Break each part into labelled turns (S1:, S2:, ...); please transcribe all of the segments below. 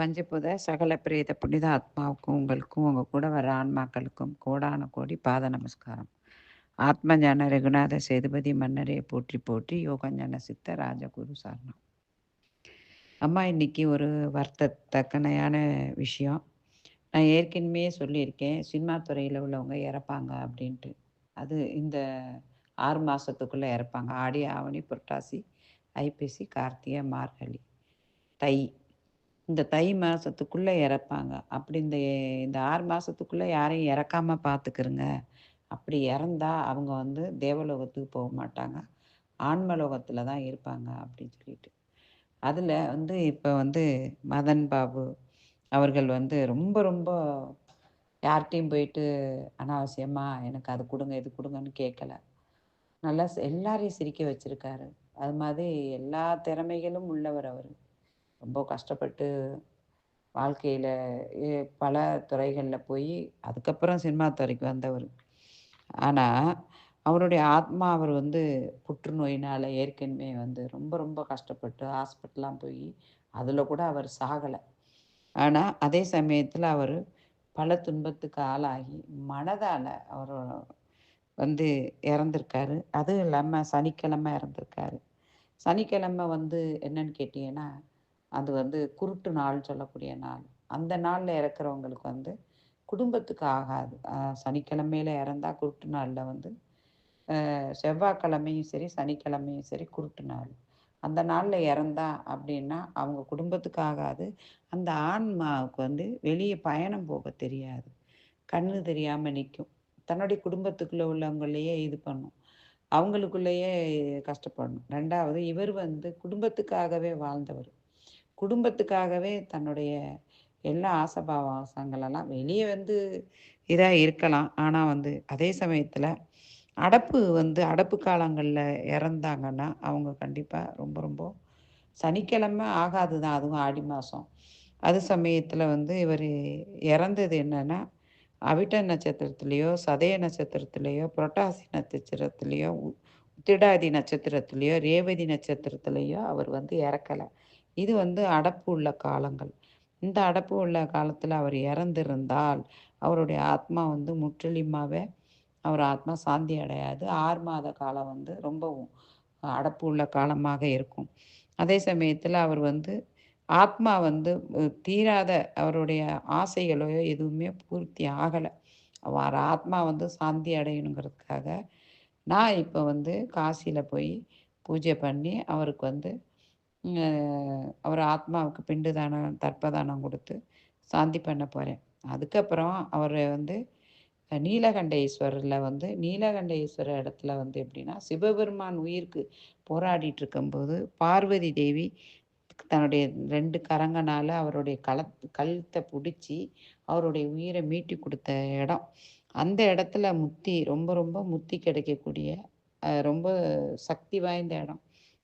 S1: பஞ்சபூத சகல பிரேத புனித ஆத்மாவுக்கும் உங்களுக்கும் உங்கள் கூட வர ஆன்மாக்களுக்கும் கோடான கோடி பாத நமஸ்காரம். ஆத்ம ஞான ரகுநாத சேதுபதி மன்னரே போற்றி போற்றி யோகஞான சித்த ராஜகுரு சரணம். அம்மா இன்னைக்கு ஒரு வருத்தத்தக்கனையான விஷயம். நான் ஏற்கனவே சொல்லியிருக்கேன் சினிமா துறையில் உள்ளவங்க இறப்பாங்க அப்படின்ட்டு. அது இந்த ஆறு மாதத்துக்குள்ளே இறப்பாங்க. ஆடி ஆவணி புரட்டாசி ஐப்பசி கார்த்திகை மார்கழி தை. இந்த தை மாதத்துக்குள்ளே இறப்பாங்க. அப்படி இந்த இந்த ஆறு மாதத்துக்குள்ளே யாரையும் இறக்காமல் பார்த்துக்கிறங்க அப்படி இறந்தா அவங்க வந்து தேவலோகத்துக்கு போக மாட்டாங்க. ஆன்மலோகத்தில் தான் இருப்பாங்க அப்படின்னு சொல்லிட்டு. அதில் வந்து இப்போ வந்து மதன் பாபு அவர்கள் வந்து ரொம்ப ரொம்ப யார்கிட்டையும் போயிட்டு அனாவசியமாக எனக்கு அது கொடுங்க இது கொடுங்கன்னு கேட்கல நல்லா எல்லாரையும் சிரிக்க வச்சுருக்காரு. அது மாதிரி எல்லா திறமைகளும் உள்ளவர் அவர். ரொம்ப கஷ்டப்பட்டு வாழ்க்கையில் பல துறைகளில் போய் அதுக்கப்புறம் சினிமா துறைக்கு வந்தவர். ஆனால் அவருடைய ஆத்மா அவர் வந்து புற்றுநோயினால் ஏற்கனவே வந்து ரொம்ப ரொம்ப கஷ்டப்பட்டு ஹாஸ்பிட்டலாம் போய் அதில் கூட அவர் சாகலை. ஆனால் அதே சமயத்தில் அவர் பல துன்பத்துக்கு ஆளாகி மனதால் அவர் வந்து இறந்துருக்காரு. அதுவும் இல்லாமல் சனிக்கிழமை இறந்துருக்காரு. சனிக்கிழமை வந்து என்னன்னு கேட்டிங்கன்னா அது வந்து குருட்டு நாள் சொல்லக்கூடிய நாள். அந்த நாளில் இறக்குறவங்களுக்கு வந்து குடும்பத்துக்கு ஆகாது. சனிக்கிழமையில் சனிக்கிழமையில இறந்தா குருட்டு நாளில் வந்து செவ்வாய்க்கிழமையும் சரி சனிக்கிழமையும் சரி குருட்டு நாள். அந்த நாளில் இறந்தா அப்படின்னா அவங்க குடும்பத்துக்கு ஆகாது. அந்த ஆன்மாவுக்கு வந்து வெளியே பயணம் போக தெரியாது. கண்ணு தெரியாமல் நிற்கும் தன்னுடைய குடும்பத்துக்குள்ளே உள்ளவங்களையே இது பண்ணும். அவங்களுக்குள்ளேயே கஷ்டப்படணும். ரெண்டாவது இவர் வந்து குடும்பத்துக்காகவே வாழ்ந்தவர். குடும்பத்துக்காகவே தன்னுடைய எல்லா ஆசபாவாசங்களெல்லாம் வெளியே வந்து இதாக இருக்கலாம். ஆனால் வந்து அதே சமயத்தில் அடப்பு வந்து அடப்பு காலங்களில் இறந்தாங்கன்னா அவங்க கண்டிப்பாக ரொம்ப ரொம்ப சனிக்கிழமை ஆகாது தான். அதுவும் ஆடி மாதம். அது சமயத்தில் வந்து இவர் இறந்தது என்னென்னா அவிட்ட நட்சத்திரத்துலேயோ சதய நட்சத்திரத்துலேயோ புரட்டாசி நட்சத்திரத்துலேயோ உ- உத்திடாதி நட்சத்திரத்துலேயோ ரேவதி நட்சத்திரத்துலேயோ அவர் வந்து இறக்கலை. இது வந்து அடப்பு உள்ள காலங்கள். இந்த அடப்பு உள்ள காலத்தில் அவர் இறந்திருந்தால் அவருடைய ஆத்மா வந்து முற்றிலுமாகவே அவர் ஆத்மா சாந்தி அடையாது. ஆறு மாத காலம் வந்து ரொம்பவும் அடப்பு உள்ள காலமாக இருக்கும். அதே சமயத்தில் அவர் வந்து ஆத்மா வந்து தீராத அவருடைய ஆசைகளோ எதுவுமே பூர்த்தி ஆகலை. அவர் ஆத்மா வந்து சாந்தி அடையணுங்கிறதுக்காக நான் இப்போ வந்து காசியில் போய் பூஜை பண்ணி அவருக்கு வந்து அவர் ஆத்மாவுக்கு பிண்டு தானம் தர்ப்பதானம் கொடுத்து சாந்தி பண்ண போகிறேன் அதுக்கப்புறம் அவரை வந்து அஹ், நீலகண்டேஸ்வரரில் வந்து நீலகண்டேஸ்வரர் இடத்துல வந்து எப்படின்னா சிவபெருமான் உயிருக்கு போராடிட்டு இருக்கும்போது பார்வதி தேவி தன்னுடைய ரெண்டு கரங்கனால் அவருடைய கல கழுத்தை பிடிச்சி அவருடைய உயிரை மீட்டி கொடுத்த இடம். அந்த இடத்துல முத்தி ரொம்ப ரொம்ப முத்தி கிடைக்கக்கூடிய ரொம்ப சக்தி வாய்ந்த இடம்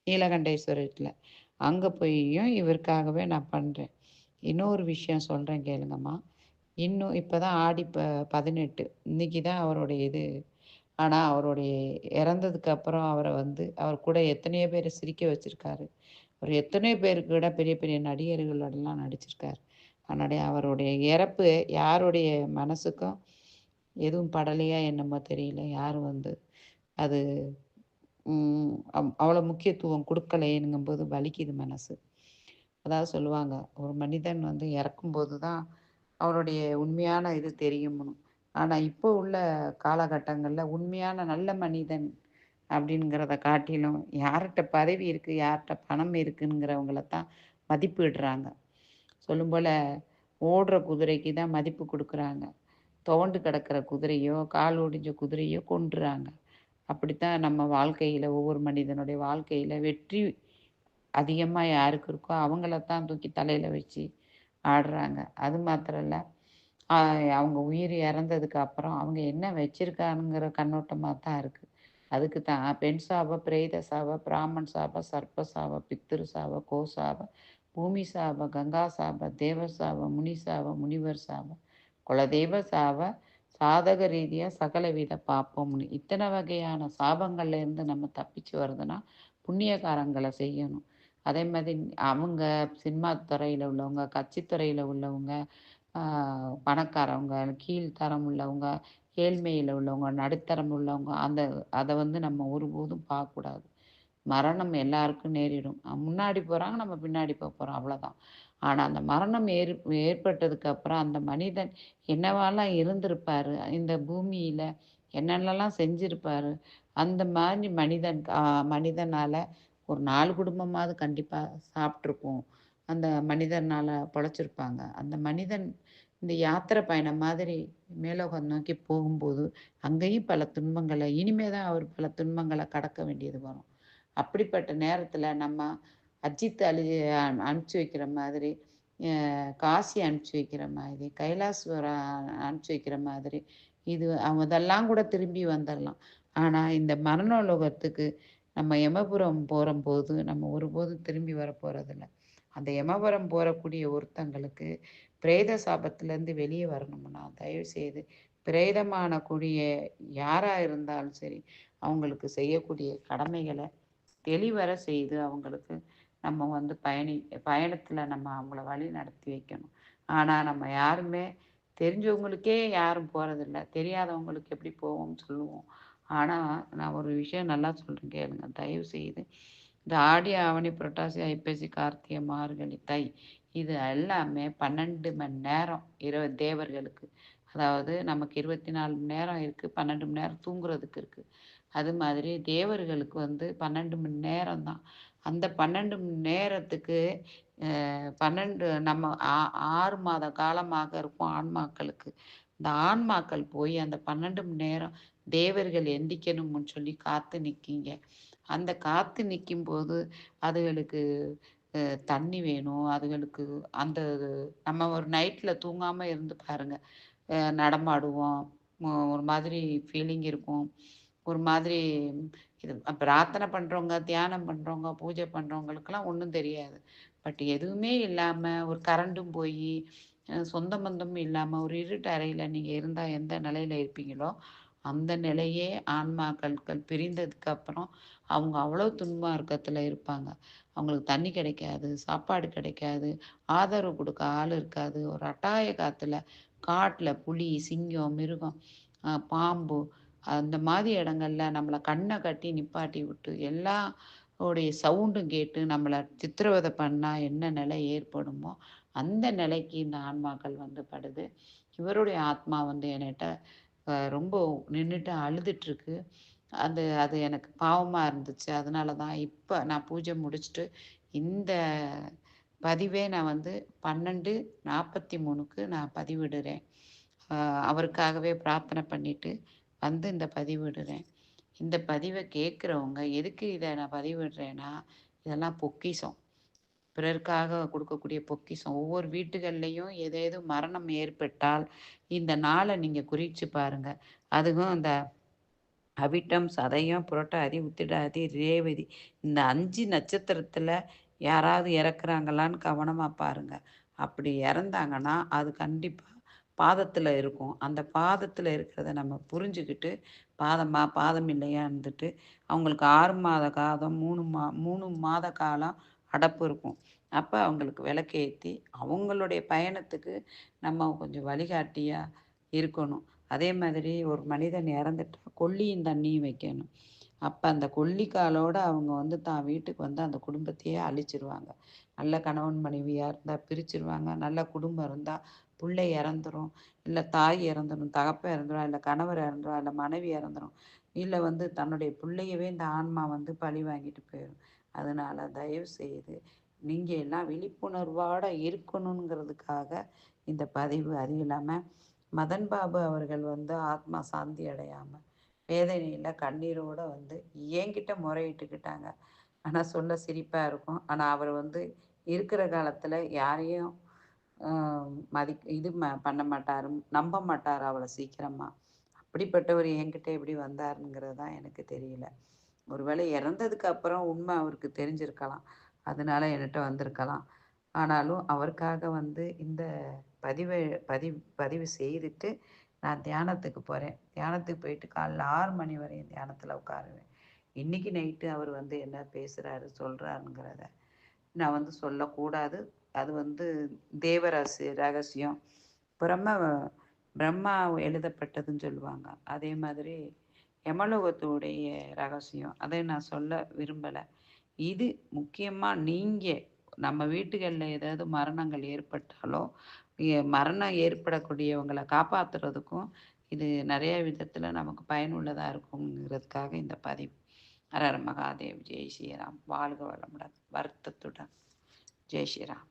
S1: நீலகண்டேஸ்வரத்தில். அங்கே போயும் இவருக்காகவே நான் பண்ணுறேன் இன்னொரு விஷயம் சொல்கிறேன் கேளுங்கம்மா. இன்னும் இப்போ தான் ஆடி ப பதினெட்டு. இன்னைக்கு தான் அவருடைய இது. ஆனால் அவருடைய இறந்ததுக்கு அப்புறம் அவரை வந்து அவர் கூட எத்தனையோ பேரை சிரிக்க வச்சுருக்காரு. அவர் எத்தனையோ பேருக்கு விட பெரிய பெரிய நடிகர்களோடலாம் நடிச்சிருக்காரு. அதனுடைய அவருடைய இறப்பு யாருடைய மனசுக்கும் எதுவும் படலையா என்னமோ தெரியல. யாரும் வந்து அது அவ்வளோ முக்கியத்துவம் கொடுக்கலையேங்கும்போது வலிக்குது மனசு. அதாவது சொல்லுவாங்க ஒரு மனிதன் வந்து இறக்கும்போது தான் அவருடைய உண்மையான இது தெரியும்னு. ஆனால் இப்போ உள்ள காலகட்டங்களில் உண்மையான நல்ல மனிதன் அப்படிங்கிறத காட்டிலும் யார்கிட்ட பதவி இருக்குது யார்கிட்ட பணம் இருக்குங்கிறவங்கள தான் மதிப்பிடுறாங்க. சொல்லும் போல் ஓடுற குதிரைக்கு தான் மதிப்பு கொடுக்குறாங்க. துவண்டு கிடக்கிற குதிரையோ கால் ஒடிஞ்ச குதிரையோ கொன்றுறாங்க. அப்படித்தான் நம்ம வாழ்க்கையில் ஒவ்வொரு மனிதனுடைய வாழ்க்கையில் வெற்றி அதிகமாக யாருக்கு இருக்கோ அவங்கள தான் தூக்கி தலையில் வச்சு ஆடுறாங்க. அது மாத்திரம் இல்லை அவங்க உயிர் இறந்ததுக்கு அப்புறம் அவங்க என்ன வச்சிருக்கானுங்கிற கண்ணோட்டமாக தான் இருக்குது அதுக்கு தான் பெண் சாப பிரேத சாப பிராமன் சாப சர்ப்ப சாப பித்திரு சாப கோ சாப பூமி சாப கங்கா சாப தேவ சாப முனி சாப முனிவர் சாப குலதெய்வ சாப சாதக ரீதியாக சகலவித பார்ப்போம்னு இத்தனை வகையான சாபங்கள்லேருந்து நம்ம தப்பிச்சு வருதுன்னா புண்ணியகாரங்களை செய்யணும். அதே மாதிரி அவங்க சினிமா துறையில் உள்ளவங்க கட்சித்துறையில் உள்ளவங்க பணக்காரவங்க கீழ்த்தரம் உள்ளவங்க ஏழ்மையில் உள்ளவங்க நடுத்தரம் உள்ளவங்க அந்த அதை வந்து நம்ம ஒருபோதும் பார்க்கக்கூடாது மரணம் எல்லாருக்கும் நேரிடும். முன்னாடி போகிறாங்க நம்ம பின்னாடி போக போகிறோம் அவ்வளோதான் ஆனால் அந்த மரணம் ஏற் ஏற்பட்டதுக்கு அப்புறம் அந்த மனிதன் என்னவாலாம் இருந்திருப்பாரு? இந்த பூமியில் என்னென்னலாம் செஞ்சிருப்பாரு? அந்த மாதிரி மனிதன் மனிதனால் ஒரு நாலு குடும்பமாவது கண்டிப்பாக சாப்பிட்ருக்கும் அந்த மனிதனால் பொழைச்சிருப்பாங்க. அந்த மனிதன் இந்த யாத்திரை பயணம் மாதிரி மேலோகம் நோக்கி போகும்போது அங்கேயும் பல துன்பங்களை இனிமே தான் அவர் பல துன்பங்களை கடக்க வேண்டியது வரும். அப்படிப்பட்ட நேரத்தில் நம்ம அஜித் அழி அனுப்பிச்சி வைக்கிற மாதிரி காசி அனுப்பிச்சி வைக்கிற மாதிரி கைலாஸ்வரம் அனுப்பிச்சி வைக்கிற மாதிரி இது அதெல்லாம் கூட திரும்பி வந்துடலாம். ஆனால் இந்த மரணோலோகத்துக்கு நம்ம யமபுரம் போகும்போது நம்ம ஒருபோதும் திரும்பி வர போகிறதில்ல அந்த யமபுரம் போகக்கூடிய ஒருத்தங்களுக்கு பிரேத சாபத்திலேருந்து வெளியே வரணும்னா தயவு செய்து பிரேதமான கூடிய யாராக இருந்தாலும் சரி அவங்களுக்கு செய்யக்கூடிய கடமைகளை தெளிவர செய்து அவங்களுக்கு நம்ம வந்து பயணி பயணத்தில் நம்ம அவங்கள வழி நடத்தி வைக்கணும். ஆனால் நம்ம யாருமே தெரிஞ்சவங்களுக்கே யாரும் போகிறதில்ல தெரியாதவங்களுக்கு எப்படி போவோம்னு சொல்லுவோம். ஆனால் நான் ஒரு விஷயம் நல்லா சொல்கிறேன் கேளுங்க. தயவு செய்து இந்த ஆடி ஆவணி புரட்டாசி ஐப்பசி கார்த்திகை மார்கழி தை இது எல்லாமே பன்னெண்டு மணி நேரம் இரவு தேவர்களுக்கு அதாவது நமக்கு இருபத்தி நாலு மணி நேரம் இருக்குது பன்னெண்டு மணி நேரம் தூங்குறதுக்கு இருக்குது அது மாதிரி தேவர்களுக்கு வந்து பன்னெண்டு மணி நேரம் தான். அந்த பன்னெண்டு மணி நேரத்துக்கு பன்னெண்டு நம்ம ஆறு மாத காலமாக இருக்கும் ஆன்மாக்களுக்கு. இந்த ஆன்மாக்கள் போய் அந்த பன்னெண்டு மணி நேரம் தேவர்கள் எந்திக்கணும்னு சொல்லி காத்து நிற்கிங்க அந்த காத்து நிற்கும் போது அதுகளுக்கு தண்ணி வேணும். அதுகளுக்கு அந்த நம்ம ஒரு நைட்டில் தூங்காமல் இருந்து பாருங்கள் நடமாடுவோம். ஒரு மாதிரி ஃபீலிங் இருக்கும். ஒரு மாதிரி இது பிரார்த்தனை பண்ணுறவங்க தியானம் பண்ணுறவங்க பூஜை பண்ணுறவங்களுக்கெல்லாம் ஒன்றும் தெரியாது. பட் எதுவுமே இல்லாமல் ஒரு கரண்டும் போய் சொந்த பந்தமும் இல்லாமல் ஒரு இருட்டு அறையில் நீங்கள் இருந்தால் எந்த நிலையில் இருப்பீங்களோ அந்த நிலையே ஆன்மாக்கள்கள் பிரிந்ததுக்கு அப்புறம் அவங்க அவ்வளோ துன்பம் இருக்கத்தில் இருப்பாங்க. அவங்களுக்கு தண்ணி கிடைக்காது சாப்பாடு கிடைக்காது ஆதரவு கொடுக்க ஆள் இருக்காது. ஒரு அட்டாய காற்றுல காட்டில் புலி சிங்கம் மிருகம் பாம்பு அந்த மாதிரி இடங்கள்ல நம்மளை கண்ணை கட்டி நிப்பாட்டி விட்டு எல்லா உடைய சவுண்டும் கேட்டு நம்மளை சித்திரவதை பண்ணால் என்ன நிலை ஏற்படுமோ அந்த நிலைக்கு இந்த ஆன்மாக்கள் வந்து படுது. இவருடைய ஆத்மா வந்து என்கிட்ட ரொம்ப நின்றுட்டு அழுதுட்டுருக்கு. அது அது எனக்கு பாவமாக இருந்துச்சு. அதனால தான் இப்போ நான் பூஜை முடிச்சுட்டு இந்த பதிவே நான் வந்து பன்னெண்டு நாற்பத்தி மூணுக்கு நான் பதிவிடுறேன். அவருக்காகவே பிரார்த்தனை பண்ணிட்டு வந்து இந்த பதிவிடுறேன். இந்த பதிவை கேட்குறவங்க எதுக்கு இதை நான் பதிவிடுறேன்னா இதெல்லாம் பொக்கிசம் பிறருக்காக கொடுக்கக்கூடிய பொக்கிசம் ஒவ்வொரு வீட்டுகள்லையும் ஏதேதும் மரணம் ஏற்பட்டால் இந்த நாளை நீங்கள் குறித்து பாருங்க. அதுவும் அந்த அவிட்டம் சதயம் புரட்டாதி உத்திடாதி ரேவதி இந்த அஞ்சு நட்சத்திரத்தில் யாராவது இறக்குறாங்களான்னு கவனமாக பாருங்க. அப்படி இறந்தாங்கன்னா அது கண்டிப்பாக பாதத்தில் இருக்கும். அந்த பாதத்தில் இருக்கிறத நம்ம புரிஞ்சுக்கிட்டு பாதமா பாதம் இல்லையா இருந்துட்டு அவங்களுக்கு ஆறு மாத காலம் மூணு மா மூணு மாத காலம் அடப்பு இருக்கும். அப்போ அவங்களுக்கு விளக்கேற்றி அவங்களுடைய பயணத்துக்கு நம்ம கொஞ்சம் வழிகாட்டியாக இருக்கணும். அதே மாதிரி ஒரு மனிதன் இறந்துட்டா கொல்லியும் தண்ணியும் வைக்கணும். அப்போ அந்த கொல்லிக்காலோடு அவங்க வந்து தான் வீட்டுக்கு வந்து அந்த குடும்பத்தையே அழிச்சிருவாங்க. நல்ல கணவன் மனைவியாக இருந்தால் பிரிச்சிருவாங்க. நல்ல குடும்பம் இருந்தால் பிள்ளை இறந்துரும். இல்லை தாய் இறந்துடும் தகப்பை இறந்துடும் இல்லை கணவர் இறந்துடும் இல்லை மனைவி இறந்துடும் இல்லை வந்து தன்னுடைய பிள்ளையவே இந்த ஆன்மா வந்து பழி வாங்கிட்டு போயிடும் அதனால் தயவு செய்து நீங்கள் எல்லாம் விழிப்புணர்வோடு இருக்கணுங்கிறதுக்காக இந்த பதிவு. அது இல்லாமல் மதன் பாபு அவர்கள் வந்து ஆத்மா சாந்தி அடையாமல் வேதனையில் கண்ணீரோடு வந்து என்கிட்ட முறையிட்டுக்கிட்டாங்க. ஆனால் சொல்ல சிரிப்பாக இருக்கும். ஆனால் அவர் வந்து இருக்கிற காலத்தில் யாரையும் மதி இது ம பண்ண மாட்டார் நம்ப மாட்டார் அவ்வளோ சீக்கிரமாக அப்படிப்பட்டவர் என்கிட்ட எப்படி வந்தாருங்கிறது தான் எனக்கு தெரியல. ஒருவேளை இறந்ததுக்கு அப்புறம் உண்மை அவருக்கு தெரிஞ்சிருக்கலாம். அதனால என்கிட்ட வந்திருக்கலாம். ஆனாலும் அவருக்காக வந்து இந்த பதிவை பதிவு பதிவு செய்துட்டு நான் தியானத்துக்கு போகிறேன் தியானத்துக்கு போயிட்டு காலைல ஆறு மணி வரையும் தியானத்தில் உட்காருவேன். இன்றைக்கி நைட்டு அவர் வந்து என்ன பேசுகிறாரு சொல்கிறாருங்கிறத நான் வந்து சொல்லக்கூடாது. அது வந்து தேவராசி ரகசியம். பிரம்ம பிரம்மா எழுதப்பட்டதுன்னு சொல்லுவாங்க. அதே மாதிரி யமலோகத்துடைய ரகசியம். அதை நான் சொல்ல விரும்பலை. இது முக்கியமாக நீங்கள் நம்ம வீட்டுகளில் ஏதாவது மரணங்கள் ஏற்பட்டாலோ மரணம் ஏற்படக்கூடியவங்களை காப்பாற்றுறதுக்கும் இது நிறைய விதத்தில் நமக்கு பயனுள்ளதாக இருக்குங்கிறதுக்காக இந்த பதிவு. அரர் மகாதேவ். ஜெய் ஸ்ரீராம். வாழ்க வளமுடன். வருத்தத்துடன். ஜெய் ஸ்ரீராம்.